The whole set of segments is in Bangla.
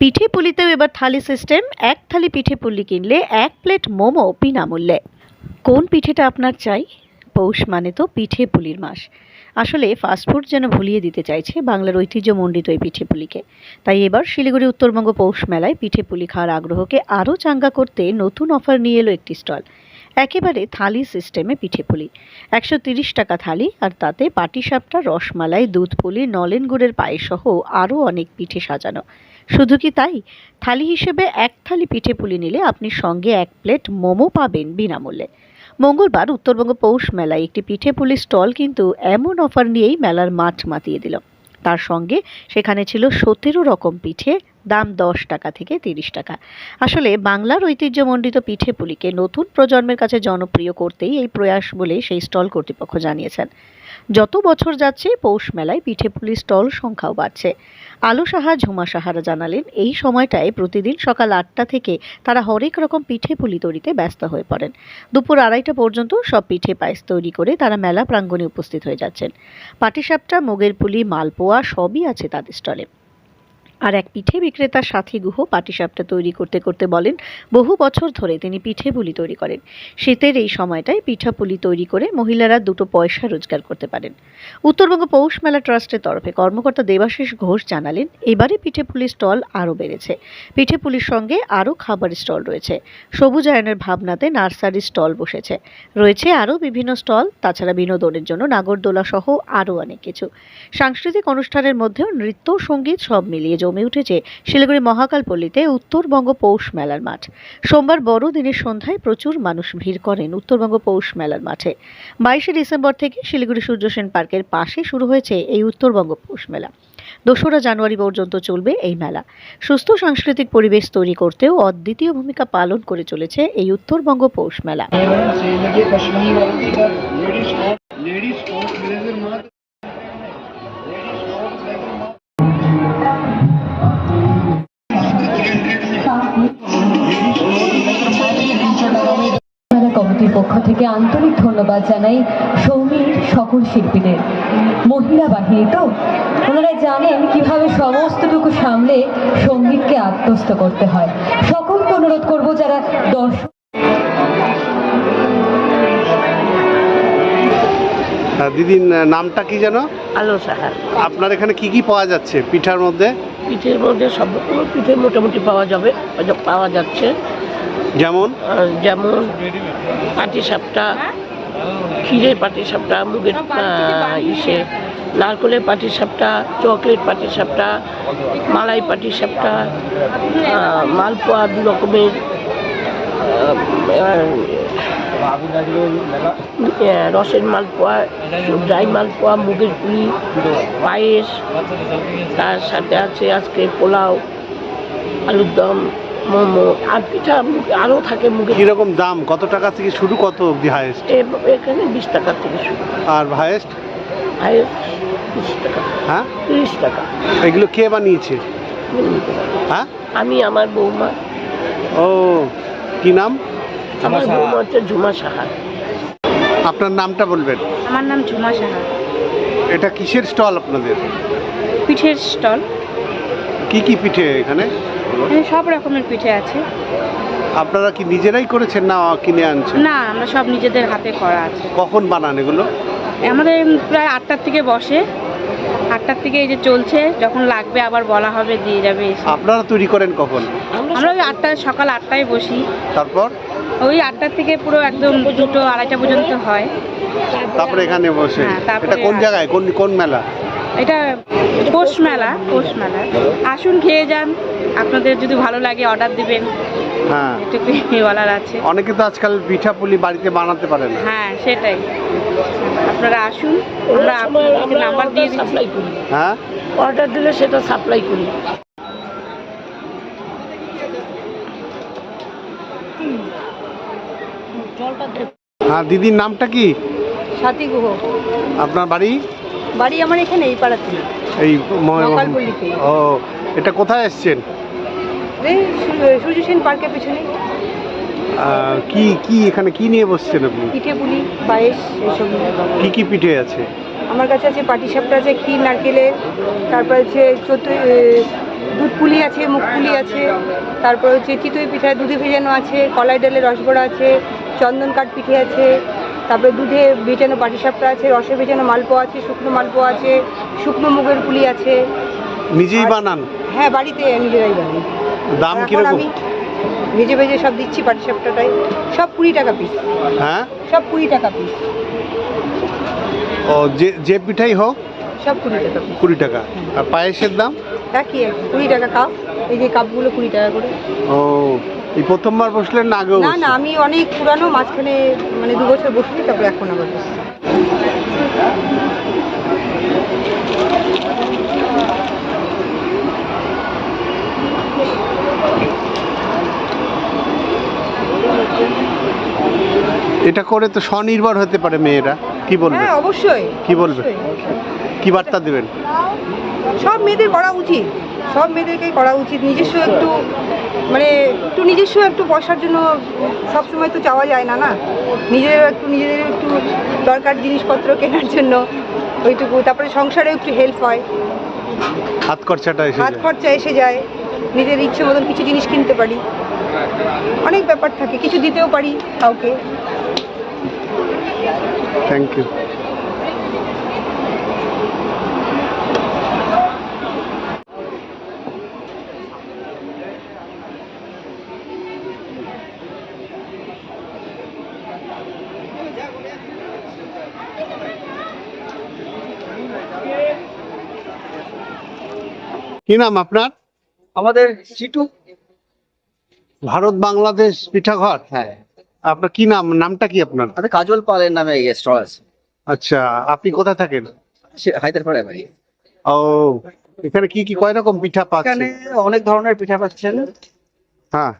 পিঠে পুলিতেও এবার থালি সিস্টেম এক থালি পিঠে পুলি কিনলে এক প্লেট মোমো বিনামূল্যে। কোন পিঠেটা আপনার চাই? পৌষ মানে তো পিঠে পুলির মাস। আসলে ফাস্টফুড যেন ভুলিয়ে দিতে চাইছে বাংলার ঐতিহ্যমণ্ডিত এই পিঠে পুলিকে। তাই এবার শিলিগুড়ি, উত্তরবঙ্গ পৌষ মেলায় পিঠে পুলি খাওয়ার আগ্রহকে আরও চাঙ্গা করতে নতুন অফার নিয়ে এলো একটি স্টল একেবারে থালি সিস্টেমে পিঠে পুলি। একশো তিরিশ টাকা থালি আর তাতে পাটিসাপটা, রসমালাই, দুধ পুলি, নলেন গুড়ের পায়েসহ আরও অনেক পিঠে সাজানো। শুধু কি তাই? থালি হিসেবে এক থালি পিঠে পুলি নিলে আপনি সঙ্গে এক প্লেট মোমো পাবেন বিনামূল্যে। মঙ্গলবার উত্তরবঙ্গ পৌষ মেলায় একটি পিঠে পুলি স্টল কিন্তু এমন অফার নিয়েই মেলার মাঠ মাতিয়ে দিল। তার সঙ্গে সেখানে ছিল সতেরো রকম পিঠে, দাম দশ টাকা থেকে তিরিশ টাকা। আসলে বাংলার ঐতিহ্যমণ্ডিত পিঠে পুলিকে নতুন প্রজন্মের কাছে জনপ্রিয় করতেই এই প্রয়াস বলে সেই স্টল কর্তৃপক্ষ জানিয়েছেন। যত বছর যাচ্ছে, পৌষ মেলায় পিঠে পুলি স্টল সংখ্যাও বাড়ছে। আলু সাহা, ঝুমা সাহারা জানালেন, এই সময়টায় প্রতিদিন সকাল আটটা থেকে তারা হরেক রকম পিঠে পুলি তৈরিতে ব্যস্ত হয়ে পড়েন। দুপুর আড়াইটা পর্যন্ত সব পিঠে পায়েস তৈরি করে তারা মেলা প্রাঙ্গণে উপস্থিত হয়ে যাচ্ছেন। পাটিসাপটা, মুগের পুলি, মালপোয়া সবই আছে তাদের স্টলে। আর এক পিঠে বিক্রেতার সাথী গুহ পাটিসাপটা তৈরি করতে করতে বলেন, বহু বছর ধরে তিনি পিঠে পুলি তৈরি করেন। শীতের এই সময়টায় পিঠা পুলি তৈরি করে মহিলারা দুটো পয়সা রোজগার করতে পারেন। উত্তরবঙ্গ পৌষ মেলা ট্রাস্টের তরফে কর্মকর্তা দেবাশিস ঘোষ জানালেন, এবারে পিঠে পুলি স্টল আরও বেড়েছে। পিঠে পুলির সঙ্গে আরও খাবার স্টল রয়েছে। সবুজায়নের ভাবনাতে নার্সারি স্টল বসেছে। রয়েছে আরও বিভিন্ন স্টল, তাছাড়া বিনোদনের জন্য নাগরদোলা সহ আরও অনেক কিছু। সাংস্কৃতিক অনুষ্ঠানের মধ্যেও নৃত্য সংগীত সব মিলিয়ে জমে উঠেছে শিলিগুড়ি মহাকালপল্লীতে উত্তরবঙ্গ পৌষ মেলার মাঠ। সোমবার বড়দিনের সন্ধ্যায় প্রচুর মানুষ ভিড় করেন উত্তরবঙ্গ পৌষ মেলার মাঠে। বাইশে ডিসেম্বর থেকে শিলিগুড়ি সূর্য সেন পার্কের পাশে শুরু হয়েছে এই উত্তরবঙ্গ পৌষ মেলা। দোসরা জানুয়ারি পর্যন্ত চলবে এই মেলা। সুস্থ সাংস্কৃতিক পরিবেশ তৈরি করতেও অদ্বিতীয় ভূমিকা পালন করে চলেছে এই উত্তরবঙ্গ পৌষ মেলা। থেকে আন্তরিক ধন্যবাদ জানাই সৌমির সকল শিল্পীদের। মহিলা বাহিনী তো ওনারা জানেন কীভাবে সমস্তটুকু সামলে সঙ্গীতকে আত্মস্থ করতে হয়। সকলকে অনুরোধ করব যারা দর্শক হ্যাঁ, দিদির নামটা কি যেন? আলো সাহা। আপনার এখানে কি কি পাওয়া যাচ্ছে পিঠার মধ্যে? পিঠের মধ্যে সব রকমের পিঠে মোটামুটি পাওয়া যাবে পাওয়া যাচ্ছে। যেমন? যেমন পাটি সাপটা ক্ষীরের পাটি সাপটা মুগের ইসে, নারকলের পাটি সাপটা চকলেট পাটি সাপটা মালাই পাটি সাপটা মালপোয়া দু রকমের রসের মালপোয়া, ড্রাই মালপোয়া, মুগের পুলি, পায়েস, তার সাথে আছে আজকে পোলাও, আলুর দম মোমো আর পিঠা আরও থাকে মুগের কীরকম দাম? কত টাকা থেকে শুরু? কত অবধি হায়েস্ট এখানে বিশ টাকা থেকে শুরু। আর হায়েস্ট হাইয়েস্ট তিরিশ টাকা। হ্যাঁ? তিরিশ টাকা। এগুলো কে বানিয়েছে। হ্যাঁ? আমি আমার বৌমা। ও কি নাম? আমার বৌমা হচ্ছে ঝুমা সাহা। আপনার নামটা বলবেন? আমার নাম ঝুমা সাহা। এটা কিসের স্টল আপনাদের? পিঠের স্টল। কি কি পিঠে এখানে? এখানে সব রকমের পিঠে আছে। আপনারা কি নিজেরাই করেছেন না কিনে আনছেন? না আমরা সব নিজেদের হাতে করা আছে। কখন বানান এগুলো? আমাদের প্রায় আটটার থেকে বসে। আটটার থেকে এই যে চলছে যখন লাগবে আবার বলা হবে দিয়ে যাবে আপনারা তৈরি করেন কখন? আমরা ওই আটটায় সকাল আটটায় বসি। তারপর? ওই আটটার থেকে পুরো একদম দুটো আড়াইটা পর্যন্ত হয়। তারপরে এখানে বসে। হ্যাঁ, তারপরে এটা কোন জায়গায়? কোন কোন মেলা? এটা পৌষ মেলা পৌষ মেলা। আসুন খেয়ে যান। আপনাদের যদি ভালো লাগে অর্ডার দিবেন। হ্যাঁ। এটুকুই বলার আছে। অনেকে তো আজকাল পিঠা পুলি বাড়িতে বানাতে পারে না। হ্যাঁ সেটাই। আপনারা আসুন আমরা আপনাদেরকে নাম্বার দিয়ে সাপ্লাই করি। হ্যাঁ? অর্ডার দিলে সেটা সাপ্লাই করি। হ্যাঁ দিদির নামটা কি? সাথী গুহ। আপনার বাড়ি? বাড়ি আমার এখানে এই পাড়াতে। এই ও এটা কোথায় এসছেন? এই সূর্য সেন পার্কের পিছনে। কি কি এখানে কি নিয়ে বসছেন আপনি? পিঠে পুলি পায়েস এসব কি কি পিঠে আছে? আমার কাছে আছে পাটিসাপটা আছে ক্ষীর নারকেলের তারপর আছে চতুর দুধ পুলি আছে মুখ পুলি আছে তারপর হচ্ছে চিতই পিঠা দুধে ভেজানো আছে কলাই ডালের রসবড়া আছে চন্দন কাঠ পিঠে আছে তারপরে দুধে ভেজানো পাটিসাপটা আছে রসে ভেজানো মালপোয়া আছে শুকনো মালপোয়া আছে শুকনো মুগের পুলি আছে। নিজেই বানান? হ্যাঁ বাড়িতে নিজেরাই বানাই। দাম কীরকম? ভেজে ভেজে সব দিচ্ছি পাটিসাপটাটাই সব কুড়ি টাকা পিস হ্যাঁ? সব কুড়ি টাকা পিস ও যে যে পিঠাই হোক সব কুড়ি টাকা কুড়ি টাকা। আর পায়েসের দাম? একই। কুড়ি টাকা কাপ এই যে কাপগুলো কুড়ি টাকা করে। ও এই প্রথমবার বসলেন না আগেও না না আমি অনেক পুরানো মাঝখানে মানে দু বছর বসছি তারপরে এখন আবার বসছি। এটা করে তো স্বনির্ভর হতে পারে মেয়েরা। কি বলবে হ্যাঁ অবশ্যই। কি বলবে? কি বার্তা দেবেন? সব মেয়েদের করা উচিত। সব মেয়েদেরকেই করা উচিত। নিজস্ব একটু মানে একটু নিজস্ব একটু পয়সার জন্য সবসময় তো চাওয়া যায় না না? নিজের একটু নিজেদের একটু দরকার জিনিসপত্র কেনার জন্য ওইটুকু। তারপরে সংসারে একটু হেল্প হয়। হাত খরচাটা এসে হাত খরচা এসে যায়। নিজের ইচ্ছে মতন কিছু জিনিস কিনতে পারি। অনেক ব্যাপার থাকে কিছু দিতেও পারি কাউকে। থ্যাংক ইউ কি নাম আপনার? আমাদের সিটু। ভারত বাংলাদেশ পিঠাঘর। হ্যাঁ। আপনার কি নাম? নামটা কি আপনার? আমাদের কাজল পালের নামে স্টল আছে। আচ্ছা আপনি কোথায় থাকেন? সে হায়দ্রাবাদে বাড়ি। ও এখানে কি কি কয় রকম পিঠা এখানে পাচ্ছেন অনেক ধরনের পিঠা পাচ্ছেন। হ্যাঁ।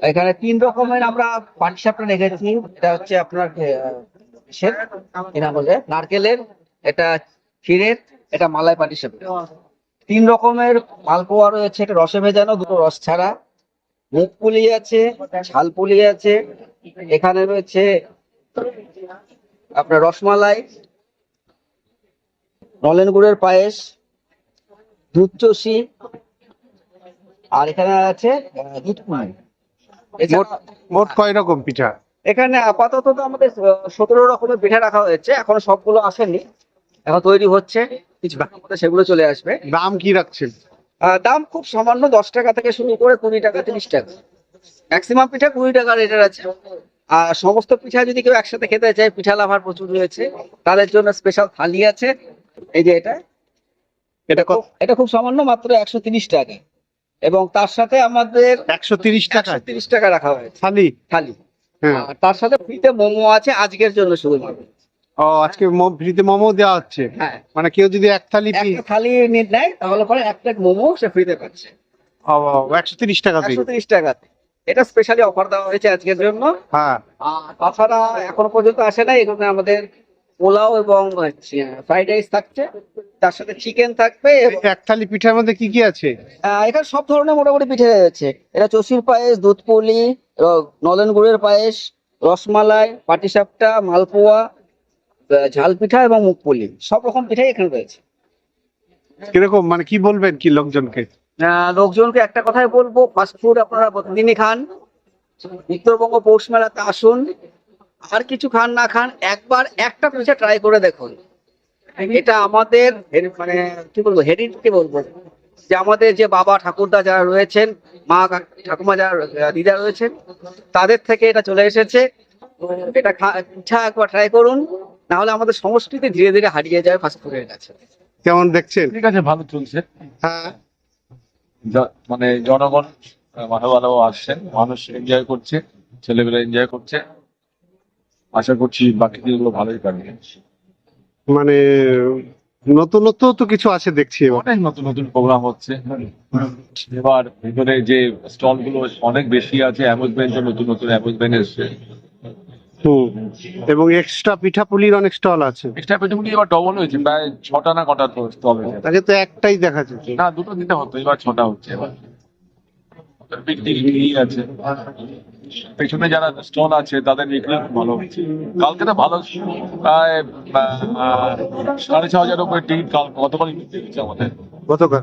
এখানে তিন রকমের আমরা পাটিসাপটা রেখেছি। এটা হচ্ছে আপনার কিসের? কি নাম বলে? নারকেলের এটা ক্ষীরের এটা মালাই পাটিসাপটা তিন রকমের মালপোয়া রয়েছে একটা রসে ভেজানো দুটো রস ছাড়া। মুখ পুলি আছে ঝাল পুলি আছে এখানে রয়েছে আপনার রসমালাই নলেন গুড়ের পায়েস দুধ চষি আর এখানে আছে দুধ মোট কয় রকম পিঠা? এখানে আপাতত আমাদের সতেরো রকমের পিঠা রাখা হয়েছে এখনও সবগুলো আসেনি। এখন তৈরি হচ্ছে। কিছু সেগুলো চলে আসবে। দাম কি রাখছেন? দাম খুব সামান্য দশ টাকা থেকে শুরু করে কুড়ি টাকা তিরিশ টাকা। ম্যাক্সিমাম পিঠা কুড়ি টাকা রেটের আছে। আর সমস্ত পিঠা যদি কেউ একসাথে খেতে চায় পিঠা লাভার প্রচুর রয়েছে। তাদের জন্য স্পেশাল থালি আছে। এই যে এটা। এটা এটা খুব সামান্য মাত্র একশো তিরিশ টাকা। এবং তার সাথে আমাদের একশো তিরিশ টাকা। তিরিশ টাকা রাখা হয়েছে। থালি? থালি। হ্যাঁ। তার সাথে ফ্রিতে মোমো আছে আজকের জন্য শুধুমাত্র। ও আজকে ফ্রিতে মোমো দেওয়া হচ্ছে। হ্যাঁ। মানে কেউ যদি এক থালি একটা থালি নিয়ে তাহলে পরে এক প্লেট মোমো সে ফ্রিতে পাচ্ছে। একশো তিরিশ টাকা একশো তিরিশ টাকাতে এটা স্পেশালি অফার দেওয়া হয়েছে আজকের জন্য। হ্যাঁ। তাছাড়া এখনও পর্যন্ত আসে না এখানে আমাদের পোলাও এবং ফ্রাইড রাইস থাকছে। তার সাথে চিকেন থাকবে এক থালি পিঠার মধ্যে কি কি আছে? এখানে সব ধরনের মোটামুটি পিঠে রয়েছে এটা চষির পায়েস দুধ পুলি নলেন গুড়ের পায়েস রসমালাই পাটিসাপটা মালপোয়া ঝাল পিঠা এবং মুখ পুলি সব রকম পিঠাই এখানে রয়েছে। কীরকম মানে কি বলবেন কি লোকজনকে? লোকজনকে একটা কথাই বলব ফাস্ট ফুড আপনারা প্রতিদিনই খান উত্তরবঙ্গ পৌষ মেলাতে আসুন আর কিছু খান না খান একবার একটা পিঠা ট্রাই করে দেখুন। এটা আমাদের মানে কি বলব হেরিটেজকে বলব। যে আমাদের যে বাবা ঠাকুরদা যারা রয়েছেন মা ঠাকুমা যারা দিদা রয়েছেন তাদের থেকে এটা চলে এসেছে। এটা পিঠা একবার ট্রাই করুন। না হলে আমাদের সংস্কৃতি ধীরে ধীরে হারিয়ে যায় ফাস্ট ফুডের কাছে কেমন দেখছেন? ঠিক আছে ভালো চলছে। হ্যাঁ। মানে জনগণ ভালো ভালো আসছেন মানুষ এনজয় করছে ছেলেমেয়েরা এনজয় করছে। আশা করছি বাকি দিনগুলো ভালোই কাটবে। মানে নতুনত্ব তো কিছু আছে দেখছি অনেক নতুন নতুন প্রোগ্রাম হচ্ছে। এবার ভিতরে যে স্টলগুলো অনেক বেশি আছে অ্যামুজমেন্ট নতুন নতুন অ্যামুজমেন্ট এসছে। হুম। এবং এক্সট্রা পিঠা পুলির অনেক স্টল আছে। এক্সট্রা পেটুমুটি এবার ডবল হয়েছে প্রায় ছটা না কটা স্টল হয়েছে। তাকে তো একটাই দেখা যাচ্ছে না দুটো দিতে হতো এবার ছটা হচ্ছে। এবার আছে। পেছনে যারা স্টল আছে তাদের বিক্রি ভালো কালকে তো ভালো প্রায় সাড়ে ছ হাজার উপরে টিকিট কাল গতকালই আমাদের। গতকাল?